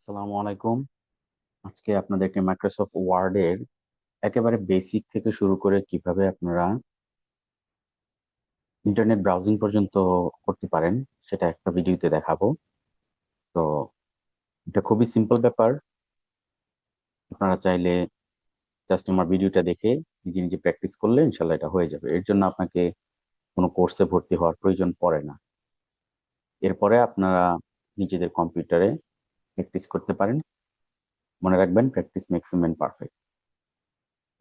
আসসালামু আলাইকুম। আজকে আপনাদেরকে মাইক্রোসফট ওয়ার্ডের একেবারে বেসিক থেকে শুরু করে কীভাবে আপনারা ইন্টারনেট ব্রাউজিং পর্যন্ত করতে পারেন, সেটা একটা ভিডিওতে দেখাবো। তো এটা খুবই সিম্পল ব্যাপার। আপনারা চাইলে জাস্ট আমার ভিডিওটা দেখে নিজে নিজে প্র্যাকটিস করলে ইনশাল্লাহ এটা হয়ে যাবে। এর জন্য আপনাকে কোনো কোর্সে ভর্তি হওয়ার প্রয়োজন পড়ে না। এরপরে আপনারা নিজেদের কম্পিউটারে প্র্যাকটিস করতে পারেন। মনে রাখবেন, প্র্যাকটিস ম্যাক্সিমাম পারফেক্ট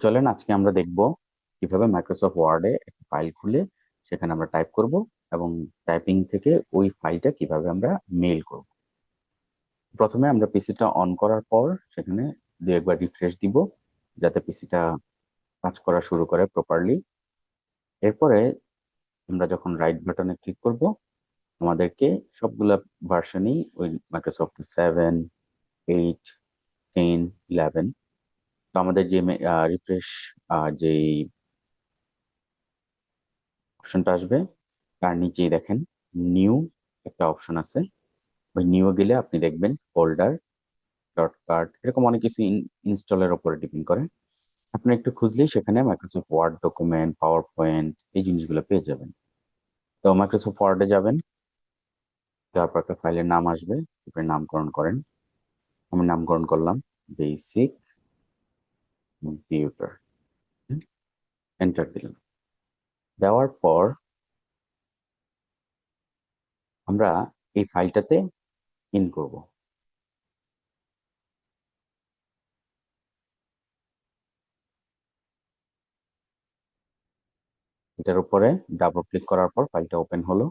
চলেন, আজকে আমরা দেখব কীভাবে মাইক্রোসফট ওয়ার্ডে একটা ফাইল খুলে সেখানে আমরা টাইপ করব এবং টাইপিং থেকে ওই ফাইলটা কীভাবে আমরা মেল করব। প্রথমে আমরা পিসিটা অন করার পর সেখানে দু একবার রিফ্রেশ দিব যাতে পিসিটা কাজ করা শুরু করে প্রপারলি এরপরে আমরা যখন রাইট বাটনে ক্লিক করব আমাদেরকে সবগুলা ভার্সনই ওই Microsoft seven eight ten eleven তো আমাদের যে রিফ্রেশ যেই অপশনটা আসবে, তার নিচেই দেখেন নিউ একটা অপশন আছে। ওই নিউ গেলে আপনি দেখবেন ফোল্ডার ডট কার্ড এরকম অনেক কিছু ইনস্টলের উপরে ডিপেন্ড করে। আপনি একটু খুঁজলেই সেখানে Microsoft Word document power point এই জিনিসগুলো পেয়ে যাবেন। তো মাইক্রোসফট ওয়ার্ডে যাবেন তারপর একটা ফাইলের নাম আসবে আপনি নামকরণ করেন। আমি নামকরণ করলাম বেসিক কম্পিউটার এন্টার দিলাম। দেওয়ার পর আমরা এই ফাইলটাতে ইন করব। এটার উপরে ডাবল ক্লিক করার পর ফাইলটা ওপেন হলো।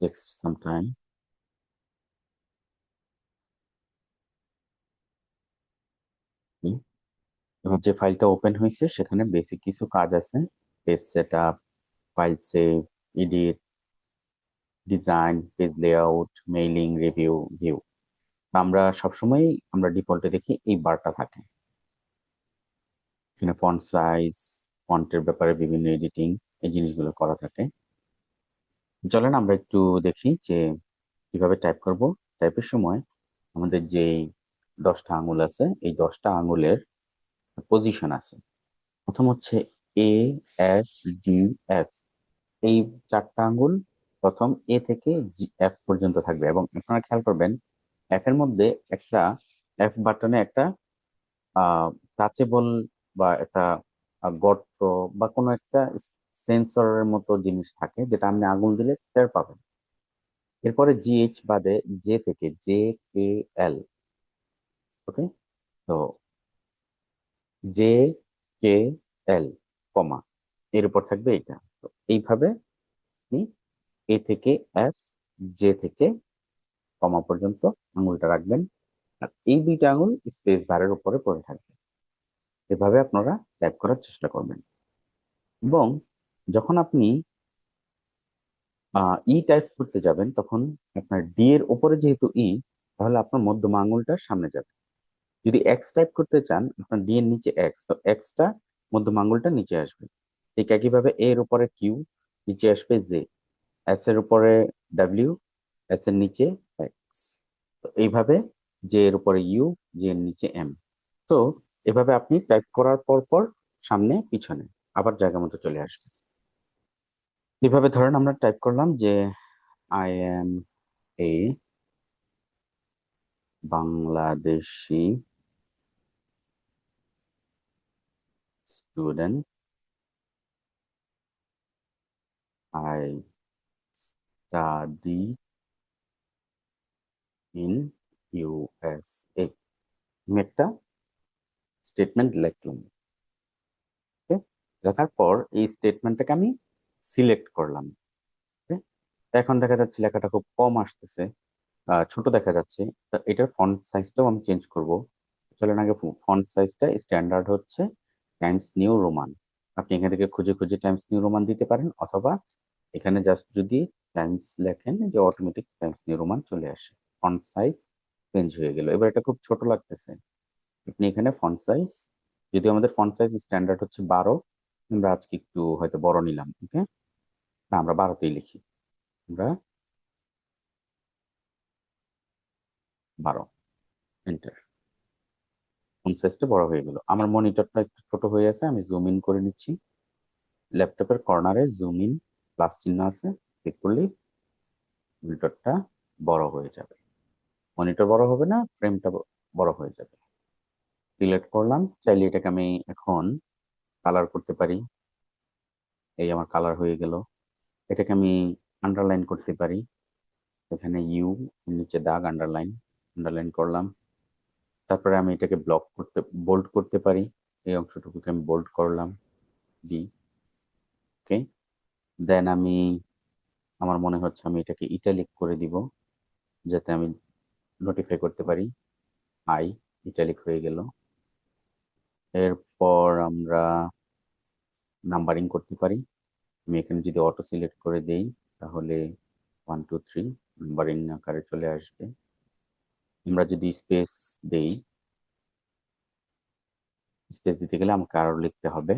Takes some time এবং যে ফাইলটা ওপেন হয়েছে, সেখানে বেসিক কিছু কাজ আছে। Page set up file save edit design page layout mailing review view আমরা সবসময় আমরা ডিফল্টে দেখি এই বারটা থাকে। এখানে ফন্ট সাইজ ফন্টের ব্যাপারে বিভিন্ন এডিটিং এই জিনিসগুলো করা থাকে। চলেন আমরা একটু দেখি যে কীভাবে টাইপ করব। টাইপের সময় আমাদের যে দশটা আঙুল আছে, এই দশটা আঙুলের পজিশন আছে। প্রথম হচ্ছে এ এস ডি এফ এই চারটা আঙুল প্রথম এ থেকে এফ পর্যন্ত থাকবে এবং আপনারা খেয়াল করবেন এফ এর মধ্যে একটা এফ বাটনে একটা, আহ টাচেবল বা একটা গর্ত বা কোনো একটা সেন্সরের মতো জিনিস থাকে, যেটা আপনি আঙুল দিলে টের পাবেন। এরপরে জিএইচ বাদে জে থেকে জে কে এল ওকে তো জে কে এল কমা, এর উপর থাকবে এটা তো এইভাবে আপনি এ থেকে এফ জে থেকে কমা পর্যন্ত আঙুলটা রাখবেন। আর এই দুইটা আঙুল স্পেস বারের উপরে পড়ে থাকবে। এভাবে আপনারা টাইপ করার চেষ্টা করবেন। এবং যখন আপনি ই টাইপ করতে যাবেন, তখন আপনার ডি এর উপরে যেহেতু ই তাহলে আপনার মধ্যম আঙুলটার সামনে যাবে। যদি এক্স টাইপ করতে চান, আপনার ডি এর নিচে এক্স তো এক্সটা মধ্যম আঙুলটা নিচে আসবে। ঠিক একইভাবে এর উপরে কিউ নিচে আসবে জে এস এর উপরে ডাব্লিউ এস এর নিচে এক্স তো এইভাবে জে এর উপরে ইউ জে এর নিচে এম তো এভাবে আপনি টাইপ করার পর পর সামনে, পিছনে আবার জায়গা মতো চলে আসবে। এভাবে ধরেন আমরা টাইপ করলাম যে I am a Bangladeshi student I study in USA আমি একটা স্টেটমেন্ট লিখলাম। লেখার পর এই স্টেটমেন্টটাকে আমি সিলেক্ট করলাম। এখন দেখা যাচ্ছে লেখাটা খুব কম আসতেছে। ছোট দেখা যাচ্ছে। এটার ফন্ট সাইজটাও আমি চেঞ্জ করব। চলেন আগে ফন্ট সাইজটা স্ট্যান্ডার্ড হচ্ছে টাইমস নিউ রোমান আপনি এখান থেকে খুঁজে খুঁজে টাইমস নিউ রোমান দিতে পারেন অথবা এখানে জাস্ট যদি টাইমস লেখেন, যে অটোমেটিক টাইমস নিউ রোমান চলে আসে। ফন্ট সাইজ চেঞ্জ হয়ে গেল। এবার এটা খুব ছোট লাগতেছে। আপনি এখানে ফন্ট সাইজ যদি আমাদের ফন্ট সাইজ স্ট্যান্ডার্ড হচ্ছে বারো আমরা আজকে একটু হয়তো বড় নিলাম, ওকে? না, আমরা বারোতেই লিখি। আমরা বারো। এন্টার সাইজটা বড় হয়ে গেল। আমার মনিটরটা একটু ছোট হয়ে আছে, আমি জুম ইন করে নিচ্ছি। ল্যাপটপের কর্নারে জুম ইন প্লাস চিহ্ন আছে ক্লিক করলেই মনিটরটা বড় হয়ে যাবে। মনিটর বড় হবে না ফ্রেমটা বড় হয়ে যাবে। সিলেক্ট করলাম, চাইলে এটাকে আমি এখন কালার করতে পারি। এই আমার কালার হয়ে গেল। এটাকে আমি আন্ডারলাইন করতে পারি। এখানে ইউ নিচে দাগ আন্ডারলাইন আন্ডারলাইন করলাম। তারপরে আমি এটাকে ব্লক করতে বোল্ড করতে পারি। এই অংশটুকুকে আমি বোল্ড করলাম ডি ওকে দেন আমি, আমার মনে হচ্ছে আমি এটাকে ইটালিক করে দিব, যাতে আমি নোটিফাই করতে পারি। আই ইটালিক হয়ে গেল। এরপর আমরা নাম্বারিং করতে পারি। আমি এখানে যদি অটো সিলেক্ট করে দেই, তাহলে ওয়ান টু থ্রি নাম্বারিং আকারে চলে আসবে। আমরা যদি স্পেস দেই স্পেস দিতে গেলে আমাকে আরও লিখতে হবে।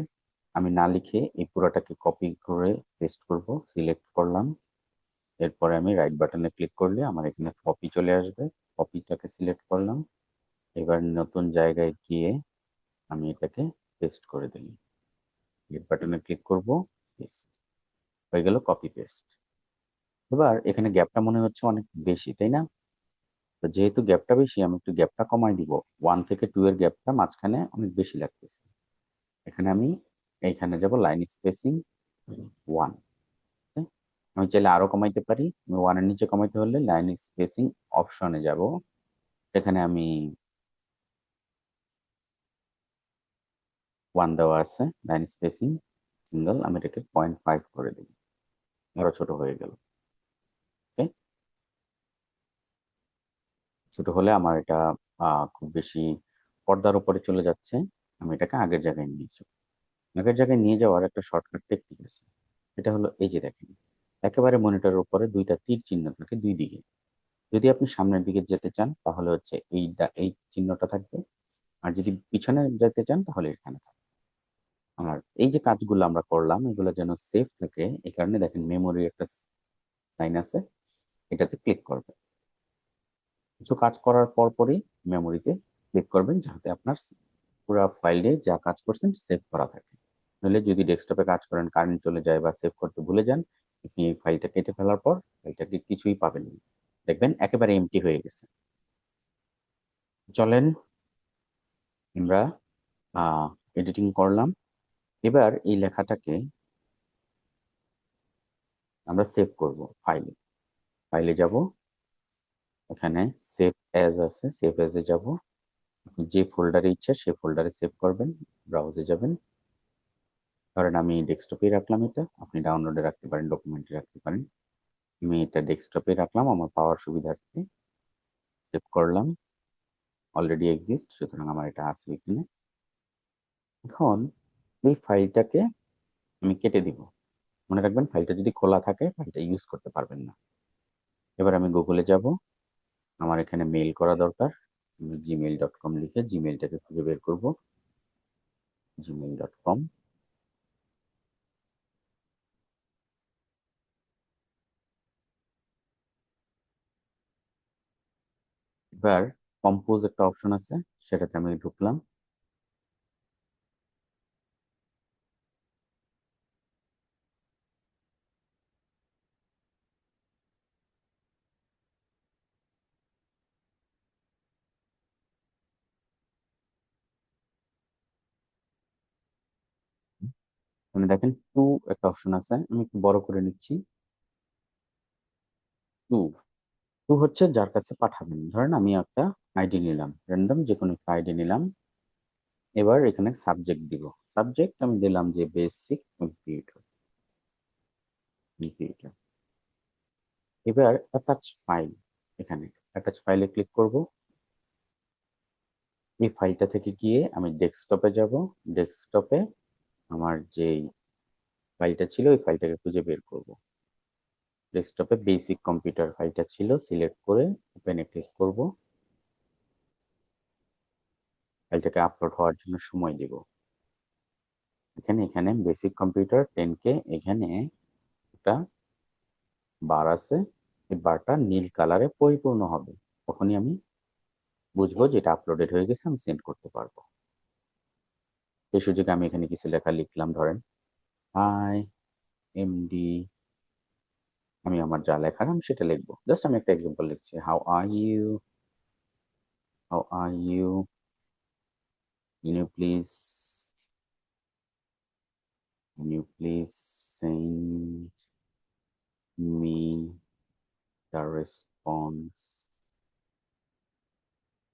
আমি না লিখে এই পুরোটাকে কপি করে পেস্ট করব সিলেক্ট করলাম। এরপরে আমি রাইট বাটনে ক্লিক করলে আমার এখানে কপি চলে আসবে। কপিটাকে সিলেক্ট করলাম। এবার নতুন জায়গায় গিয়ে আমি এটাকে পেস্ট করে দিই। গেট বাটনে ক্লিক করব পেস্ট হয়ে গেল কপি পেস্ট এবার এখানে গ্যাপটা মনে হচ্ছে অনেক বেশি, তাই না? তো যেহেতু গ্যাপটা বেশি, আমি একটু গ্যাপটা কমাই দিব। ওয়ান থেকে টু এর গ্যাপটা মাঝখানে অনেক বেশি লাগতেছে। এখানে আমি এইখানে যাব লাইন স্পেসিং ওয়ান আমি চাইলে আরও কমাইতে পারি। আমি ওয়ানের নিচে কমাইতে হলে লাইন স্পেসিং অপশনে যাব। এখানে আমি ওয়ান দেওয়া আছে লাইন স্পেসিং সিঙ্গেল আমি এটাকে পয়েন্ট ফাইভ করে দিই আরও ছোট হয়ে গেল। ওকে ছোট হলে আমার এটা খুব বেশি পর্দার উপরে চলে যাচ্ছে। আমি এটাকে আগের জায়গায় নিয়ে যাব। আগের জায়গায় নিয়ে যাওয়ার একটা শর্টকাট টেকনিক আছে। এটা হলো এই যে দেখেন, একেবারে মনিটরের উপরে দুইটা তীর চিহ্ন থাকে দুই দিকে। যদি আপনি সামনের দিকে যেতে চান, তাহলে হচ্ছে এই এই চিহ্নটা থাকবে। আর যদি পিছনে যেতে চান, তাহলে এখানে থাকবে। আর এই যে কাজগুলো আমরা করলাম, এগুলো যেন সেফ থাকে এই কারণে দেখেন মেমোরি একটা সাইন আছে, এটাতে ক্লিক করবেন কিছু কাজ করার পর পরই মেমোরিতে ক্লিক করবেন যাতে আপনার পুরো ফাইলে যা কাজ করছেন সেভ করা থাকে। নইলে যদি ডেস্কটপে কাজ করেন কারেন্ট চলে যায় বা সেভ করতে ভুলে যান, আপনি এই ফাইলটা কেটে ফেলার পর ফাইলটাকে কিছুই পাবেন না। দেখবেন একেবারে এমটি হয়ে গেছে। চলেন, আমরা এডিটিং করলাম। এবার এই লেখাটাকে আমরা সেভ করব ফাইলে ফাইলে যাব, এখানে সেভ অ্যাজ আছে সেভ অ্যাজে যাব। আপনি যে ফোল্ডারে ইচ্ছা সেই ফোল্ডারে সেভ করবেন ব্রাউজে যাবেন। ধরেন আমি ডেস্কটপে রাখলাম এটা, আপনি ডাউনলোডে রাখতে পারেন ডকুমেন্টে রাখতে পারেন। আমি এটা ডেস্কটপে রাখলাম, আমার পাওয়ার সুবিধার্থে সেভ করলাম। অলরেডি এক্সিস্ট সুতরাং আমার এটা আছে এখানে। এখন এই ফাইলটাকে আমি কেটে দিব। মনে রাখবেন, ফাইলটা যদি খোলা থাকে, ফাইলটা ইউজ করতে পারবেন না। এবার আমি গুগলে যাব। আমার এখানে মেইল করা দরকার। আমি জিমেইল ডট কম লিখে জিমেইলটাকে খুঁজে বের করব। জিমেইল ডট কম এবার কম্পোজ একটা অপশন আছে, সেটাতে আমি ঢুকলাম। মানে দেখেন টু একটা অপশন আছে, আমি একটু বড় করে নিচ্ছি। টু টু হচ্ছে যার কাছে পাঠাবেন। ধরেন আমি একটা আইডি নিলাম র্যান্ডম যে কোনো একটা আইডি নিলাম। এবার এখানে সাবজেক্ট দিব। সাবজেক্ট আমি দিলাম যে বেসিক কম্পিউটার কম্পিউটার এবার অ্যাটাচ ফাইল এখানে। অ্যাটাচ ফাইলে ক্লিক করব। এই ফাইলটা থেকে গিয়ে আমি ডেস্কটপে যাব। ডেস্কটপে আমার যেই ফাইলটা ছিল, ওই ফাইলটাকে খুঁজে বের করব। ডেস্কটপে বেসিক কম্পিউটার ফাইলটা ছিল সিলেক্ট করে ওপেনে ক্লিক করব। ফাইলটাকে আপলোড হওয়ার জন্য সময় দেব। এখানে এখানে বেসিক কম্পিউটার টেন কে এখানে একটা বার আছে। এই বারটা নীল কালারে পরিপূর্ণ হবে। তখনই আমি বুঝব যে এটা আপলোডেড হয়ে গেছে, আমি সেন্ড করতে পারব। এই সুযোগে আমি এখানে কিছু লেখা লিখলাম, ধরেন হাই এমডি আমি আমার যা লেখার আমি সেটা লিখব। জাস্ট আমি একটা এক্সাম্পল লিখছি how are you how are you Can you please, can you please send me the response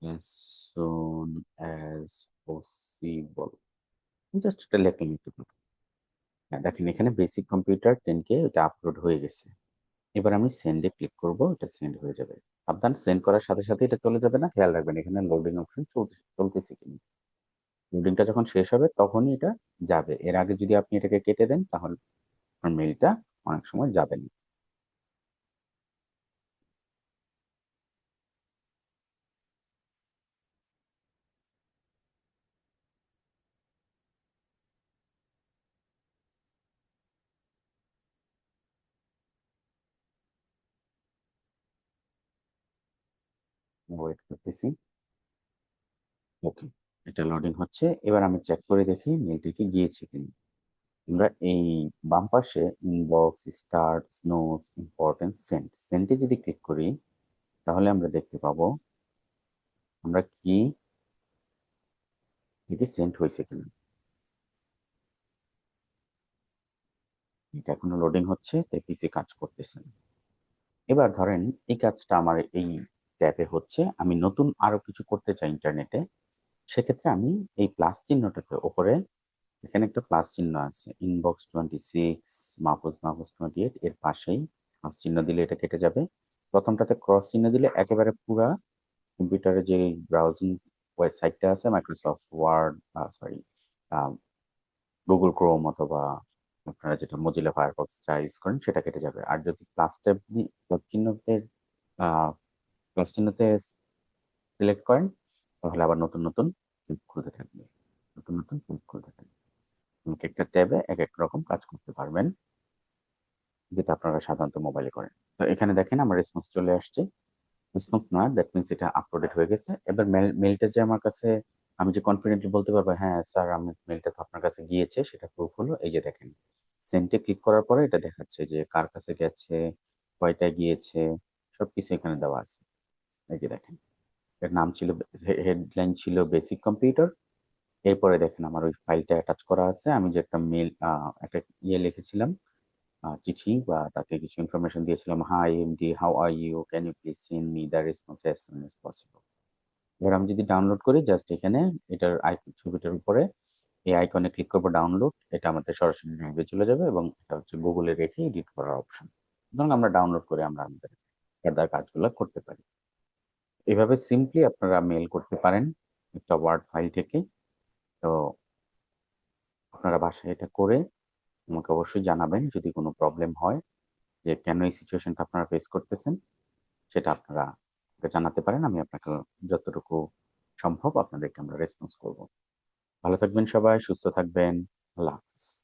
as soon as possible? Just এটা লেখলাম একটু। হ্যাঁ দেখেন এখানে বেসিক কম্পিউটার টেন কে এটা আপলোড হয়ে গেছে। এবার আমি সেন্ডে ক্লিক করব, এটা সেন্ড হয়ে যাবে। সাবধান সেন্ড করার সাথে সাথে এটা চলে যাবে না, খেয়াল রাখবেন এখানে লোডিং অপশন চলতে, চলতেছে কিনা। লোডিংটা যখন শেষ হবে তখনই এটা যাবে। এর আগে যদি আপনি এটাকে কেটে দেন তাহলে মেইলটা অনেক সময় যাবে না। ওয়েট করতেছি। ওকে এটা লোডিং হচ্ছে। এবার আমি চেক করে দেখি মেলটি কি গিয়েছে কিনা। আমরা এই বাম পাশে inbox start note importance sent সেন্টে যদি ক্লিক করি, তাহলে আমরা দেখতে পাবো, আমরা কি এটি সেন্ট হয়েছে কিনা। এটা এখনও লোডিং হচ্ছে তাই পিসি কাজ করতেছে এবার ধরেন এই কাজটা আমার এই ট্যাবে হচ্ছে, আমি নতুন আরও কিছু করতে চাই ইন্টারনেটে সেক্ষেত্রে আমি এই প্লাস চিহ্নটাতে ওপরে, এখানে একটা প্লাস চিহ্ন আছে inbox twenty six Mahfuz Mahfuz twenty eight এর পাশেই প্লাস চিহ্ন দিলে এটা কেটে যাবে। প্রথমটাতে ক্রস চিহ্ন দিলে একেবারে পুরা কম্পিউটারে যে ব্রাউজিং ওয়েবসাইটটা আছে Microsoft Word sorry Google Chrome অথবা আপনারা যেটা মজিলা ফায়ারফক্স যা ইউজ করেন, সেটা কেটে যাবে। আর যদি প্লাস ট্যাব চিহ্নতে প্লাস চিহ্নতে সিলেক্ট করেন, তাহলে আবার নতুন নতুন ক্লিক খুলতে থাকবে। নতুন নতুন ক্লিক খুলতে থাকবে। এক একটা ট্যাবে এক এক রকম কাজ করতে পারবেন, যেটা আপনারা সাধারণত মোবাইলে করেন। তো এখানে দেখেন আমার রেসপন্স চলে আসছে। রেসপন্স নয় দ্যাট মিনস এটা আপলোডেড হয়ে গেছে। এবার মেল মেলটা যে আমার কাছে, আমি যে কনফিডেন্টলি বলতে পারব হ্যাঁ স্যার আমি মেলটা তো আপনার কাছে গিয়েছে, সেটা প্রুফ হলো। এই যে দেখেন সেন্টে ক্লিক করার পরে এটা দেখাচ্ছে যে কার কাছে গেছে কয়টা গিয়েছে, সবকিছু এখানে দেওয়া আছে। এই যে দেখেন, এর নাম ছিল হেডলাইন ছিল বেসিক কম্পিউটার এরপরে দেখেন আমার ওই ফাইলটা অ্যাটাচ করা আছে। আমি যে একটা মেল একটা ইয়ে লিখেছিলাম চিঠি বা তাকে কিছু ইনফরমেশন দিয়েছিলাম hi MD how are you can you please send me the response as soon as possible এবার আমি যদি ডাউনলোড করি জাস্ট এখানে এটার আইকন ছবিটার উপরে এই আইকনে ক্লিক করব ডাউনলোড এটা আমাদের সরাসরি ড্রাইভে চলে যাবে এবং এটা হচ্ছে গুগলে রেখে এডিট করার অপশন সুতরাং আমরা ডাউনলোড করে আমরা আমাদের ফার্দার কাজগুলো করতে পারি। এভাবে সিম্পলি আপনারা মেল করতে পারেন একটা ওয়ার্ড ফাইল থেকে। তো আপনারা বাসায় এটা করে আমাকে অবশ্যই জানাবেন যদি কোনো প্রবলেম হয় যে কেন এই সিচুয়েশনটা আপনারা ফেস করতেছেন, সেটা আপনারা জানাতে পারেন, আমি আপনাকে যতটুকু সম্ভব আপনাদেরকে আমরা রেসপন্স করব। ভালো থাকবেন সবাই, সুস্থ থাকবেন, আল্লাহ হাফিজ।